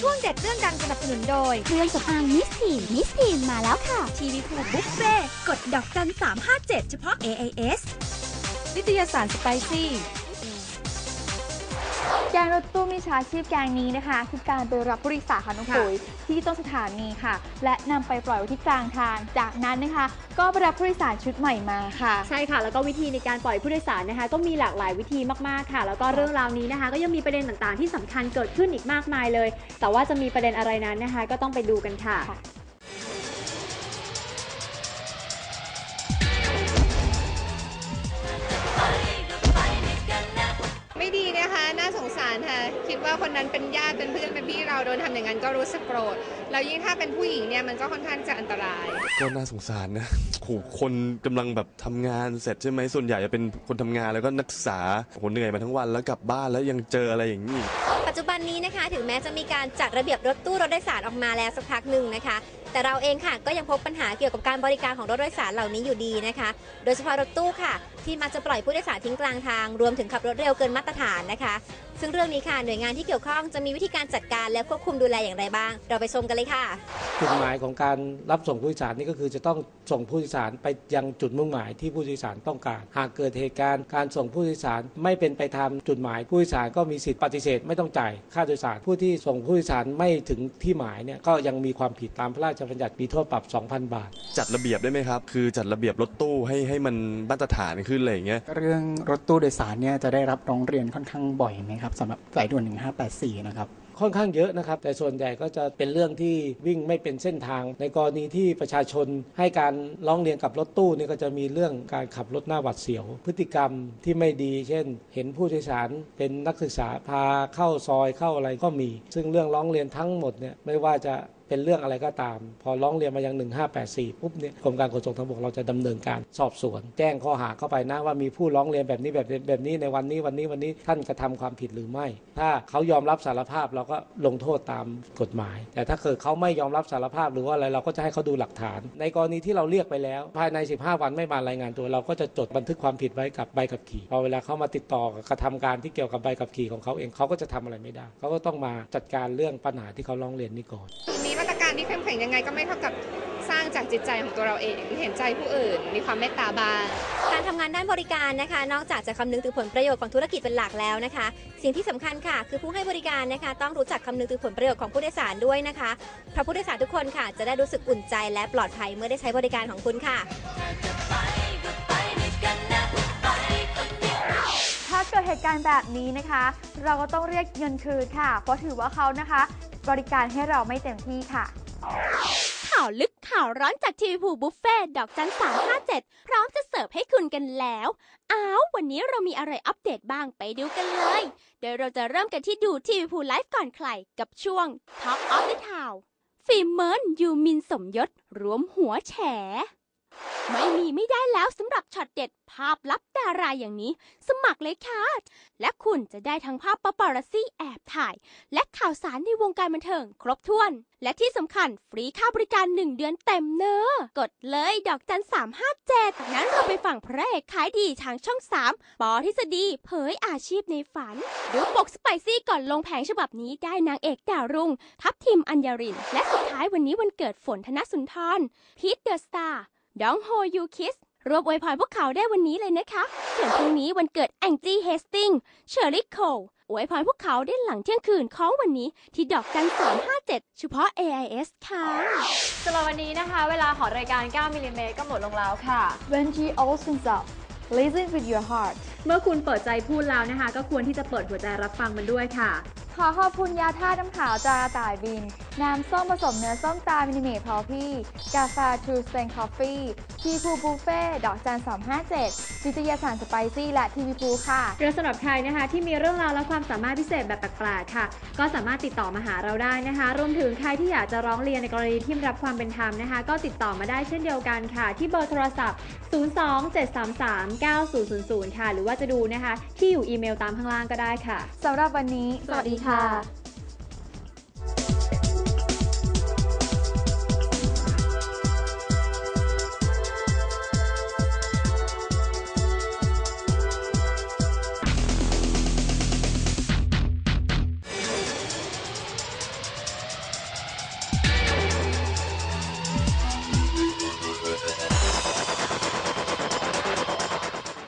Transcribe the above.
ช่วงเด็ดเรื่องดังสนับสนุนโดยเครื่องสำอางมิสทีนมิสทีนมาแล้วค่ะ ทีวีพูบุฟเฟ่กดดอกจัน357 เฉพาะ AIS นิตยสารสไปซี่ แกงรถตู้มิจฉาชีพแกงนี้นะคะ คือการไปรับผู้โดยสารค่ะน้องค่ะปุ๋ยที่ต้นสถานีค่ะ และนำไปปล่อยไว้ที่กลางทาง จากนั้นนะคะ ก็ไปรับผู้โดยสารชุดใหม่มาค่ะ ใช่ค่ะ แล้วก็วิธีในการปล่อยผู้โดยสารนะคะ ก็มีหลากหลายวิธีมากๆค่ะ แล้วก็เรื่องราวนี้นะคะ ก็ยังมีประเด็นต่างๆ ที่สำคัญเกิดขึ้นอีกมากมายเลย แต่ว่าจะมีประเด็นอะไรนั้นนะคะ ก็ต้องไปดูกันค่ะ ว่าคนนั้นเป็นญาติเป็นเพื่อนเป็นพี่เราโดนทำอย่างนั้นก็รู้สึกโกรธแล้วยิ่งถ้าเป็นผู้หญิงเนี่ยมันก็ค่อนข้างจะอันตราย ก็น่าสงสารนะโหคนกำลังแบบทำงานเสร็จใช่ไหมส่วนใหญ่จะเป็นคนทำงานแล้วก็นักศึกษาโหเหนื่อยมาทั้งวันแล้วกลับบ้านแล้วยังเจออะไรอย่างนี้ปัจจุบันนี้นะคะ ถึงแม้จะมีการจัดระเบียบรถตู้รถโดยสารออกมาแล้วสักพักหนึ่งนะคะ แต่เราเองค่ะก็ยังพบปัญหาเกี่ยวกับการบริการของรถโดยสารเหล่านี้อยู่ดีนะคะ โดยเฉพาะรถตู้ค่ะ ที่มักจะปล่อยผู้โดยสารทิ้งกลางทาง รวมถึงขับรถเร็วเกินมาตรฐานนะคะ ซึ่งเรื่องนี้ค่ะหน่วยงานที่เกี่ยวข้องจะมีวิธีการจัดการและควบคุมดูแลอย่างไรบ้าง เราไปชมกันเลยค่ะจุดหมายของการรับส่งผู้โดยสารนี่ก็คือจะต้องส่งผู้โดยสารไปยังจุดมุ่งหมายที่ผู้โดยสารต้องการ หากเกิดเหตุการณ์การส่งผู้โดยสารไม่เป็นไปตามจุดหมายผู้โดยสารก็มีสิทธิ์ปฏิเสธ ไม่ต้องจ่ายค่าโดยสารผู้ที่ส่งผู้โดยสารไม่ถึงที่หมายเนี่ยก็ยังมีความผิดตามพระราชบัญญัติมีโทษปรับ 2,000 บาท จัดระเบียบได้ไหมครับ คือจัดระเบียบรถตู้ให้ให้มันมาตรฐานขึ้นอะไรอย่างเงี้ยเรื่องรถตู้โดยสารเนี่ยจะได้รับร้องเรียนค่อนข้างบ่อยไหมครับสำหรับสายด่วน1584นะครับ ค่อนข้างเยอะนะครับ แต่ส่วนใหญ่ก็จะเป็นเรื่องที่วิ่งไม่เป็นเส้นทาง ในกรณีที่ประชาชนให้การร้องเรียนกับรถตู้นี่ก็จะมีเรื่องการขับรถหน้าหวัดเสียว พฤติกรรมที่ไม่ดี เช่น เห็นผู้โดยสารเป็นนักศึกษาพาเข้าซอยเข้าอะไรก็มี ซึ่งเรื่องร้องเรียนทั้งหมดเนี่ยไม่ว่าจะ เป็นเรื่องอะไรก็ตาม พอร้องเรียนมายัง 1584 ปุ๊บเนี่ยกรมการขนส่งทางบกเราจะดำเนินการสอบสวน แจ้งข้อหาเข้าไปนะว่ามีผู้ร้องเรียนแบบนี้แบบนี้แบบนี้ในวันนี้วันนี้วันนี้ท่านกระทำความผิดหรือไม่ ถ้าเขายอมรับสารภาพเราก็ลงโทษตามกฎหมาย แต่ถ้าเกิดเขาไม่ยอมรับสารภาพหรือว่าอะไรเราก็จะให้เขาดูหลักฐาน ในกรณีที่เราเรียกไปแล้ว ภายใน 15 วันไม่มารายงานตัวเราก็จะจดบันทึกความผิดไว้กับใบขับขี่พอเวลาเขามาติดต่อกระทำการที่เกี่ยวกับใบขับขี่ของเขาเองเขาก็จะทำอะไรไม่ได้เขาก็ต้องมาจัดการเรื่องปัญหาที่เขาร้องเรียนนี้ก่อนมี การที่เข้มแข็งยังไงก็ไม่เท่ากับสร้างจากจิตใจของตัวเราเอง เห็นใจผู้อื่น มีความเมตตาบ้างการทำงานด้านบริการนะคะ นอกจากจะคำนึงถึงผลประโยชน์ของธุรกิจเป็นหลักแล้วนะคะ สิ่งที่สำคัญค่ะ คือผู้ให้บริการนะคะ ต้องรู้จักคำนึงถึงผลประโยชน์ของผู้โดยสารด้วยนะคะเพราะผู้โดยสารทุกคนค่ะ จะได้รู้สึกอุ่นใจและปลอดภัยเมื่อได้ใช้บริการของคุณค่ะถ้าเกิดเหตุการณ์แบบนี้นะคะ เราก็ต้องเรียกเงินคืนค่ะ เพราะถือว่าเขานะคะ บริการให้เราไม่เต็มที่ค่ะ ข่าวลึกข่าวร้อนจากทีวีภูบุฟเฟ่ดอกจันสามห้าเจ็ดพร้อมจะเสิร์ฟให้คุณกันแล้ว อ้าว วันนี้เรามีอะไรอัปเดตบ้างไปดูกันเลย โดยเราจะเริ่มกันที่ดูทีวีภูไลฟ์ก่อนใครกับช่วง Talk of the Town ฟิล์มเมินยูมินสมยศรวมหัวแฉ ไม่มีไม่ได้แล้วสำหรับช็อตเด็ดภาพลับดาราอย่างนี้ สมัครเลยค่ะ และคุณจะได้ทั้งภาพปาปารัสซี่แอบถ่าย และข่าวสารในวงการบันเทิงครบถ้วน และที่สำคัญฟรีค่าบริการ 1 เดือนเต็มเนอกดเลยดอกจัน357งั้นเราไปฟังพระเอกขายดีทางช่อง 3 ปอทฤษฎีเผยอาชีพในฝัน ดูปกสไปซี่ก่อนลงแผงฉบับนี้ได้นางเอกดาวรุ่ง ทัพทีมอัญญริน และสุดท้ายวันนี้วันเกิดฝนธนสุนทรพีทเดอะสตาร์ ดองโฮยูคิสรวมอวยพรพวกเขาได้วันนี้เลยนะคะส่วนพรุ่งนี้วันเกิดแองจี้เฮสติงเชอร์รี่โคลอวยพรพวกเขาได้หลังเที่ยงคืนของวันนี้ที่ดอกจัน357เฉพาะ AIS ค่ะสำหรับวันนี้นะคะ เวลาของรายการ 9มิลลิเมตรก็หมดลงแล้วค่ะ When she opens up listen with your heart เมื่อคุณเปิดใจพูดแล้วนะคะ ก็ควรที่จะเปิดหัวใจรับฟังมันด้วยค่ะ ขอขอบคุณยาท่าตุน้ำขาวตราต่ายบิน น้ำส้มผสมเนื้อส้มตรามินิเมทพอพี่ กาแฟทรูสเตนคอฟฟี่ทีพูบุฟเฟ่ดอกจัน257วิทยาสารสไปซี่และทีวีพูค่ะหรือสำหรับใครนะคะ ที่มีเรื่องราวและความสามารถพิเศษแบบแปลกๆค่ะ ก็สามารถติดต่อมาหาเราได้นะคะ รวมถึงใครที่อยากจะร้องเรียนในกรณีที่ไม่รับความเป็นธรรมนะคะ ก็ติดต่อมาได้เช่นเดียวกันค่ะ ที่เบอร์โทรศัพท์ 027339000 ค่ะ หรือว่าจะดูนะคะ ที่อยู่อีเมลตามข้างล่างก็ได้ค่ะสำหรับวันนี้ สวัสดีค่ะ